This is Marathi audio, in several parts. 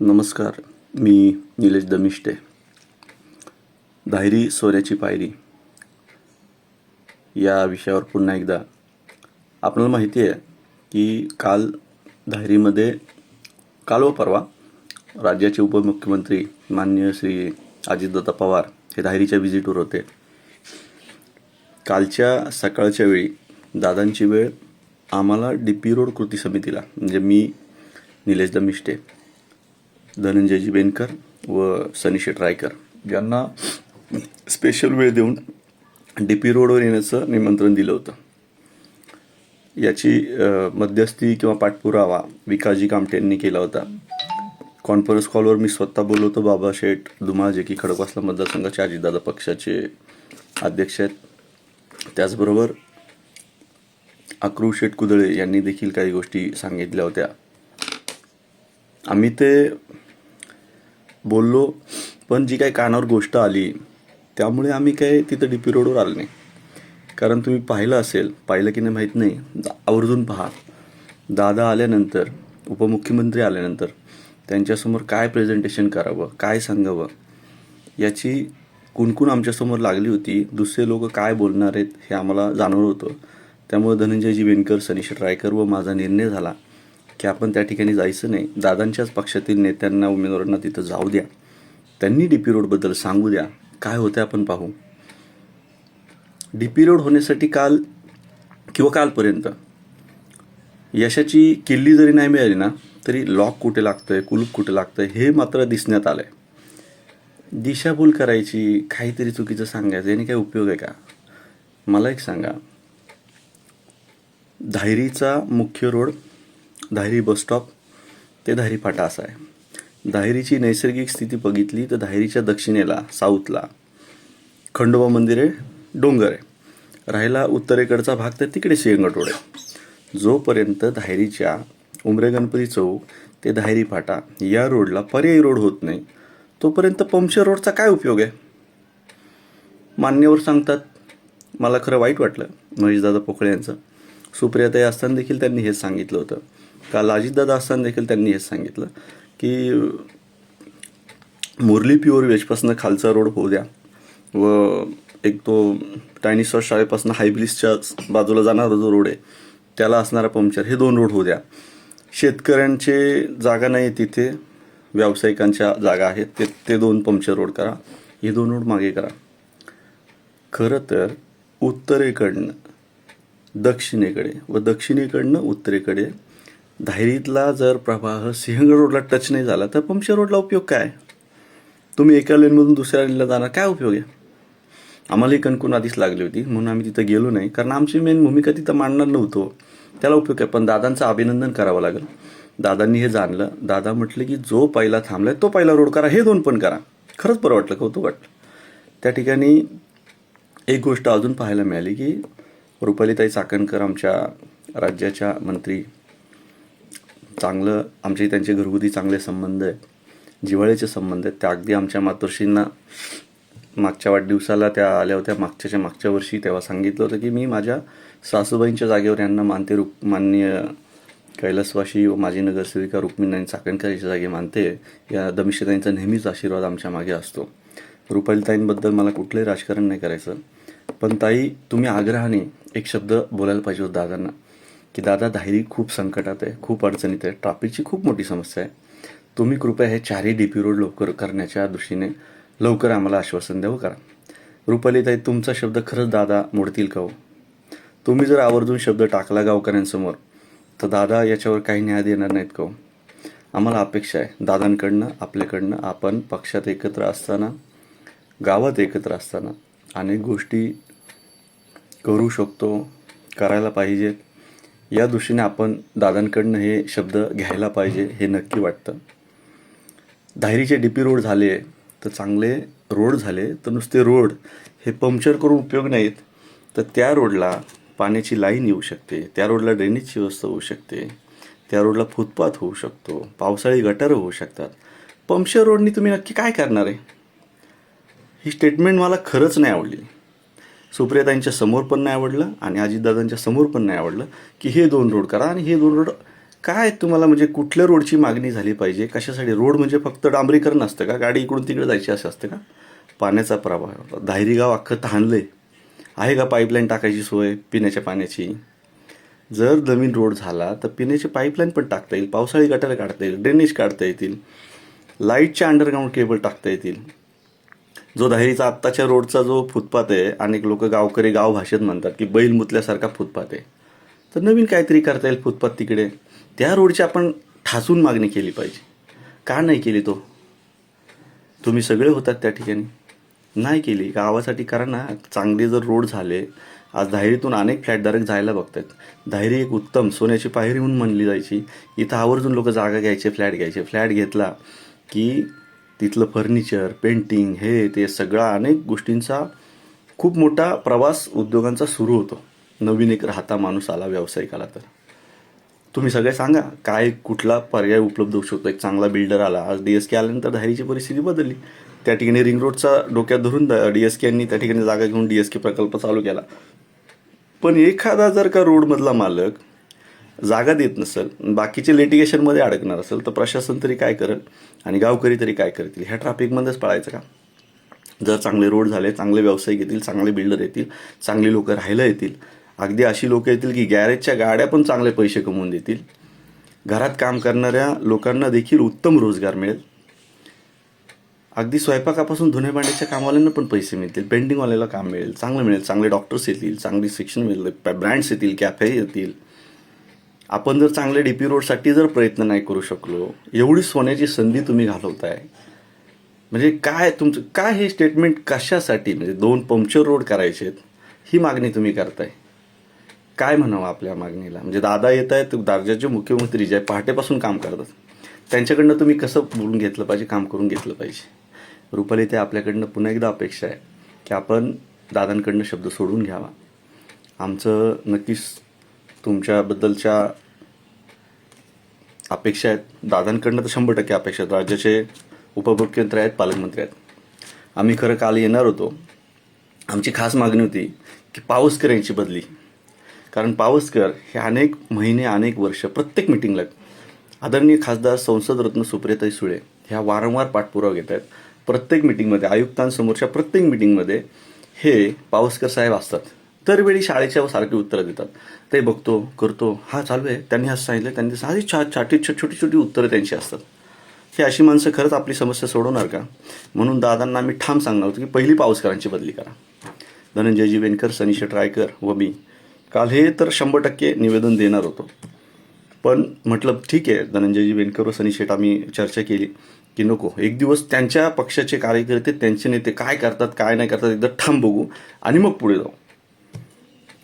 नमस्कार मी निलेश दमिष्टे. धायरी सोन्याची पायरी. या विषयावर पुन्हा एकदा आपल्याला माहिती आहे की काल धायरीमध्ये काल व परवा राज्याचे उपमुख्यमंत्री मान्य श्री अजितदत्ता पवार हे धायरीच्या व्हिजिटवर होते. कालच्या सकाळच्या वेळी दादांची वेळ आम्हाला डी पी रोड कृती समितीला म्हणजे मी निलेश दमिष्टे धनंजयजी बेनकर व सनी रायकर यांना स्पेशल वेळ देऊन डी पी रोडवर येण्याचं निमंत्रण दिलं होतं. याची मध्यस्थी किंवा पाठपुरावा विकाजी कामटे यांनी केला होता. कॉन्फरन्स कॉलवर मी स्वतः बोललो होतो बाबा शेठ दुमाजे की खडकवासला मतदारसंघाचे अजितदादा पक्षाचे अध्यक्ष आहेत. त्याचबरोबर अक्रू शेठ कुदळे यांनी देखील काही गोष्टी सांगितल्या होत्या. आम्ही ते बोललो पण जी काही कानावर गोष्ट आली त्यामुळे आम्ही काय तिथं डी पी रोडवर आलो नाही. कारण तुम्ही पाहिलं असेल पाहिलं की नाही माहीत नाही दा- आवर्जून पहा. दादा आल्यानंतर उपमुख्यमंत्री आल्यानंतर त्यांच्यासमोर काय प्रेझेंटेशन करावं काय सांगावं याची कुणकुण आमच्यासमोर लागली होती दुसरे लोक काय बोलणार आहेत हे आम्हाला जाणवलं होतं. त्यामुळे धनंजयजी बेनकर सनीश रायकर व माझा निर्णय झाला. की आपण त्या ठिकाणी जायचं नाही. दादांच्याच पक्षातील नेत्यांना उमेदवारांना तिथं जाऊ द्या. त्यांनी डी पी रोडबद्दल सांगू द्या. काय होते आपण पाहू. डी पी रोड होण्यासाठी काल किंवा कालपर्यंत यशाची किल्ली जरी नाही मिळाली ना तरी लॉक कुठे लागतंय कुलूप कुठे लागतं आहे हे मात्र दिसण्यात आलंय. दिशाभूल करायची काहीतरी चुकीचं सांगायचं याने काही उपयोग आहे का? मला एक सांगा. धायरीचा मुख्य रोड धायरी बसस्टॉप ते धायरी फाटा असा आहे. धायरीची नैसर्गिक स्थिती बघितली तर धायरीच्या दक्षिणेला साऊथला खंडोबा मंदिर आहे डोंगर. आहे राहिला उत्तरेकडचा भाग तर तिकडे सिंहगड आहे. जोपर्यंत धायरीच्या उमरे गणपती चौक ते धायरी फाटा या रोडला पर्यायी रोड होत नाही तोपर्यंत पंक्चर रोडचा काय उपयोग आहे? मान्यवर सांगतात मला खरं वाईट वाटलं महेशदादा पोकळे यांचं. सुप्रियाताई असताना देखील त्यांनी हेच सांगितलं होतं. काल अजितदादा असताना देखील त्यांनी हेच सांगितलं की मुरली प्युअर वेजपासून खालचा रोड होऊ द्या व एक तो टायनिसॉस शाळेपासून हायब्लिसच्या बाजूला जाणारा जो रोड आहे त्याला असणारा पंक्चर हे दोन रोड होऊ द्या. शेतकऱ्यांचे जागा नाही तिथे व्यावसायिकांच्या जागा आहेत ते ते दोन पंक्चर रोड करा हे दोन रोड मागे करा. खरं तर उत्तरेकडनं दक्षिणेकडे व दक्षिणेकडनं उत्तरेकडे धायरीतला जर प्रवाह सिंहगड रोडला टच नाही झाला तर पंक्चर रोडला उपयोग काय? तुम्ही एका लेनमधून दुसऱ्या लेनला जाणार काय उपयोग आहे? आम्हाला ही कणकून आधीच लागली होती म्हणून आम्ही तिथं गेलो नाही. कारण आमची मेन भूमिका तिथं मांडणार नव्हतो. त्याला उपयोग आहे पण दादांचं अभिनंदन करावं लागेल. दादांनी हे जाणलं. दादा म्हटले की जो पहिला थांबलाय तो पहिला रोड करा हे दोन पण करा. खरंच बरं वाटलं कौतुक वाटलं त्या ठिकाणी एक गोष्ट अजून पाहायला मिळाली की रुपालीताई चाकणकर आमच्या राज्याच्या मंत्री चांगलं आमचे त्यांचे घरगुती चांगले संबंध आहे जिव्हाळ्याचे संबंध आहेत त्या अगदी आमच्या मातोश्रींना मागच्या वाढदिवसाला त्या आल्या होत्या मागच्याच्या मागच्या वर्षी तेव्हा सांगितलं होतं की मी माझ्या सासूबाईंच्या जागेवर यांना मानते रुक मान्य कैलासवाशी व माजी नगरसेविका रुक्मिणी चाकणकर याच्या जागी मानते. या दमिष्यताईंचा नेहमीच आशीर्वाद आमच्या मागे असतो. रुपालीताईंबद्दल मला कुठलंही राजकारण नाही करायचं. पण ताई तुम्ही आग्रहाने एक शब्द बोलायला पाहिजे होता दादांना. की दादा धायरी खूप संकटात आहे खूप अडचणीत आहे. ट्रॅफिकची खूप मोठी समस्या आहे. तुम्ही कृपया हे चारही डी पी रोड लवकर करण्याच्या दृष्टीने लवकर आम्हाला आश्वासन द्यावं हो करा. रुपालीताई तुमचा शब्द खरंच दादा मोडतील का हो? तुम्ही जर आवर्जून शब्द टाकला गावकऱ्यांसमोर तर दादा याच्यावर काही न्याय देणार नाहीत का हो? आम्हाला अपेक्षा आहे. दादांकडनं आपल्याकडनं आपण पक्षात एकत्र असताना गावात एकत्र असताना अनेक गोष्टी करू शकतो करायला पाहिजेत. या दृष्टीने आपण दादांकडनं हे शब्द घ्यायला पाहिजे हे नक्की वाटतं. धायरीचे डी पी रोड झाले तर चांगले रोड झाले तर नुसते रोड हे पंक्चर करून उपयोग नाहीत. तर त्या रोडला पाण्याची लाईन येऊ शकते त्या रोडला ड्रेनेजची व्यवस्था होऊ शकते त्या रोडला फुटपाथ होऊ शकतो पावसाळी गटारं होऊ शकतात. पंक्चर रोडनी तुम्ही नक्की काय करणार आहे? ही स्टेटमेंट मला खरंच नाही आवडली. सुप्रियाताईंच्या समोर पण नाही आवडलं आणि अजितदादांच्या समोर पण नाही आवडलं की हे दोन रोड करा आणि हे दोन रोड काय तुम्हाला म्हणजे कुठल्या रोडची मागणी झाली पाहिजे? कशासाठी? रोड म्हणजे फक्त डांबरीकरण असतं का? गाडी इकडून तिकडे जायची असं असतं का? पाण्याचा प्रभाव धायरी गाव अख्खं तहानलंय. आहे का पाईपलाईन टाकायची सोय पिण्याच्या पाण्याची? जर जमीन रोड झाला तर पिण्याची पाईपलाईन पण टाकता येईल. पावसाळी गटाला काढता येईल. ड्रेनेज काढता येतील. लाईटच्या अंडरग्राऊंड केबल टाकता येतील. जो दहेरीचा आत्ताच्या रोडचा जो फुटपाथ आहे अनेक लोक गावकरी गाव भाषेत म्हणतात की बैल मुतल्यासारखा फुटपाथ आहे. तर नवीन काहीतरी करता येईल फुटपाथ तिकडे. त्या रोडची आपण ठासून मागणी केली पाहिजे. का नाही केली तो? तुम्ही सगळे होतात त्या ठिकाणी. नाही केली. गावासाठी करा ना चांगले जर रोड झाले आज धायरीतून अनेक फ्लॅटधारक जायला बघतात धायरी एक उत्तम सोन्याची पायरी म्हणून म्हणली जायची. इथं आवर्जून लोक जागा घ्यायचे फ्लॅट घ्यायचे. फ्लॅट घेतला की तिथलं फर्निचर पेंटिंग हे ते सगळा अनेक गोष्टींचा खूप मोठा प्रवास उद्योगांचा सुरू होतो. नवीन एक राहता माणूस आला व्यावसायिकाला तर. तुम्ही सगळे सांगा काय कुठला पर्याय उपलब्ध होऊ शकतो? एक चांगला बिल्डर आला. आज डी एस के आल्यानंतर धारीची परिस्थिती बदलली. त्या ठिकाणी रिंग रोडचा डोक्यात धरून डी एस के यांनी त्या ठिकाणी जागा घेऊन डी एस के प्रकल्प चालू केला. पण एखादा जर का रोडमधला मालक जागा देत नसेल बाकीचे लिटिगेशनमध्ये अडकणार असेल तर प्रशासन तरी काय करेल आणि गावकरी तरी काय करतील? ह्या ट्रॅफिकमध्येच पळायचं का? जर चांगले रोड झाले चांगले व्यावसायिक येतील चांगले बिल्डर येतील चांगली लोक राहायला येतील अगदी अशी लोकं येतील की गॅरेजच्या गाड्या पण चांगले पैसे कमवून देतील. घरात काम करणाऱ्या लोकांना देखील उत्तम रोजगार मिळेल. अगदी स्वयंपाकापासून धुणे भांड्याच्या कामवाल्यांना पण पैसे मिळतील पेंटिंगवाल्याला काम मिळेल चांगलं मिळेल चांगले डॉक्टर्स येतील चांगली शिक्षण मिळेल ब्रँड्स येतील कॅफे येतील. आपण जर चांगल्या डी पी रोडसाठी जर प्रयत्न नाही करू शकलो एवढी सोन्याची संधी तुम्ही घालवताय म्हणजे काय तुमचं काय हे स्टेटमेंट कशासाठी म्हणजे दोन पंक्चर रोड करायचे आहेत ही मागणी तुम्ही करताय. काय म्हणावं आपल्या मागणीला? म्हणजे दादा येत आहेत राज्याचे मुख्यमंत्री जे पहाटेपासून काम करतात. त्यांच्याकडनं तुम्ही कसं बोलून घेतलं पाहिजे काम करून घेतलं पाहिजे? रुपाली ते आपल्याकडनं पुन्हा एकदा अपेक्षा आहे की आपण दादांकडनं शब्द सोडून घ्यावा. आमचं नक्कीच तुमच्याबद्दलच्या अपेक्षा आहेत? दादांकडनं तर शंभर टक्के अपेक्षा आहेत. राज्याचे उपमुख्यमंत्री आहेत पालकमंत्री आहेत. आम्ही खरं काल येणार होतो. आमची खास मागणी होती की पावसकर यांची बदली. कारण पावसकर हे अनेक महिने अनेक वर्ष प्रत्येक मिटिंगला आदरणीय खासदार संसदरत्न सुप्रियाताई सुळे ह्या वारंवार पाठपुरावा घेत आहेत. प्रत्येक मिटिंगमध्ये आयुक्तांसमोरच्या प्रत्येक मिटिंगमध्ये हे पावसकर साहेब असतात. दरवेळी शाळेच्या सारखी उत्तरं देतात. ते बघतो करतो. हा चालू आहे. त्यांनी असं सांगितलं. त्यांनी साधी छा छाटी छोटी छोटी उत्तरं त्यांची असतात. ही अशी माणसं खरंच आपली समस्या सोडवणार का? म्हणून दादांना आम्ही ठाम सांगणार होतो की पहिली पावसकरांची बदली करा. धनंजयजी वेनकर सनीश ट्रायकर व मी. काल हे तर शंभर टक्के निवेदन देणार होतो. पण म्हटलं ठीक आहे धनंजयजी वेनकर व सनी शेट आम्ही चर्चा केली की नको. एक दिवस त्यांच्या पक्षाचे कार्यकर्ते त्यांचे नेते काय करतात काय नाही करतात एकदा ठाम बघू आणि मग पुढे जाऊ.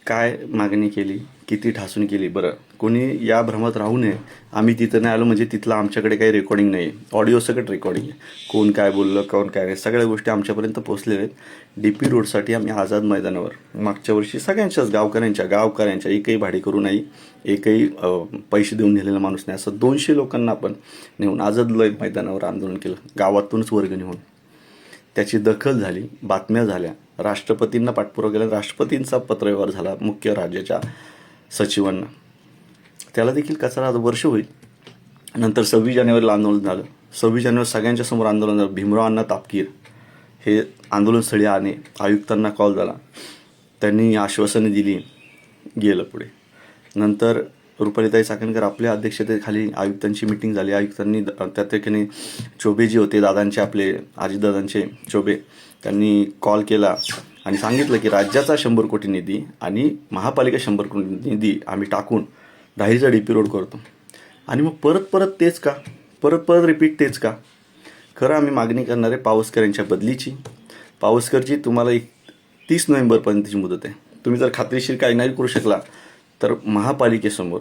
काय मागणी केली? किती ठासून केली? बरं. कोणी या भ्रमात राहू नये. आम्ही तिथं नाही आलो म्हणजे तिथलं आमच्याकडे काही रेकॉर्डिंग नाही आहे ऑडिओ सगळं रेकॉर्डिंग आहे. कोण काय बोललं कोण काय नाही सगळ्या गोष्टी आमच्यापर्यंत पोहोचलेल्या आहेत. डी पी रोडसाठी आम्ही आझाद मैदानावर. मागच्या वर्षी सगळ्यांच्याच गावकऱ्यांच्या गावकऱ्यांच्या एकही भाडे करू नाही एकही पैसे देऊन नेलेला माणूस नाही. असं दोनशे लोकांना आपण नेऊन आझाद लय मैदानावर आंदोलन केलं. गावातूनच वर्ग नेऊन. त्याची दखल झाली बातम्या झाल्या. राष्ट्रपतींना पाठपुरावा केला. राष्ट्रपतींचा पत्रव्यवहार झाला मुख्य राज्याच्या सचिवांना. त्याला देखील कचरा आज वर्ष होईल. नंतर सव्वीस जानेवारीला आंदोलन झालं. सव्वीस जानेवारी सगळ्यांच्या समोर आंदोलन झालं. भीमराव अण्णा तापकीर. हे आंदोलनस्थळी आणे आयुक्तांना कॉल झाला. त्यांनी आश्वासने दिली. गेलं पुढे. नंतर रुपालीताई चाकणकर आपल्या अध्यक्षतेखाली आयुक्तांची मिटिंग झाली. आयुक्तांनी त्या ठिकाणी चोबे जे होते दादांचे आपले आजीदादांचे चोबे त्यांनी कॉल केला आणि सांगितलं की राज्याचा शंभर कोटी निधी आणि महापालिका शंभर कोटी निधी आम्ही टाकून डाहीचा डी पी रोड करतो. आणि मग परत परत तेच का? परत परत रिपीट तेच का? खरं आम्ही मागणी करणारे पावसकर यांच्या बदलीची. पावसकरची तुम्हाला एक तीस नोव्हेंबरपर्यंतची मुदत आहे. तुम्ही जर खात्रीशीर काही नाही करू शकला तर महापालिकेसमोर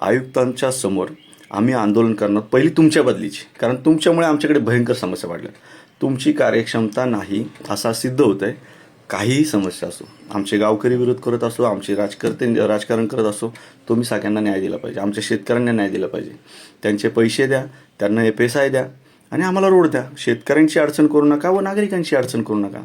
आयुक्तांच्या समोर आम्ही आंदोलन करणार पहिली तुमच्या बदलीची. कारण तुमच्यामुळे आमच्याकडे भयंकर समस्या वाढल्या. तुमची कार्यक्षमता नाही असा सिद्ध होत आहे काहीही समस्या असो आमचे गावकरी विरोध करत असो आमचे राजकर्ते राजकारण करत असो तुम्ही सगळ्यांना न्याय दिला पाहिजे. आमच्या शेतकऱ्यांना न्याय दिला पाहिजे. त्यांचे पैसे द्या त्यांना एफ एस आय द्या आणि आम्हाला रोड द्या. शेतकऱ्यांची अडचण करू नका व नागरिकांची अडचण करू नका.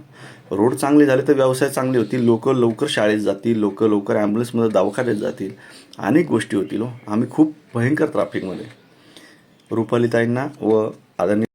रोड चांगले झाले तर व्यवसाय चांगले होतील. लोक लवकर शाळेत जातील लोक लवकर ॲम्ब्युलन्समध्ये दवाखान्यात जातील. अनेक गोष्टी होतील हो. आम्ही खूप भयंकर ट्रॅफिकमध्ये रुपालीताईंना व आदरणीय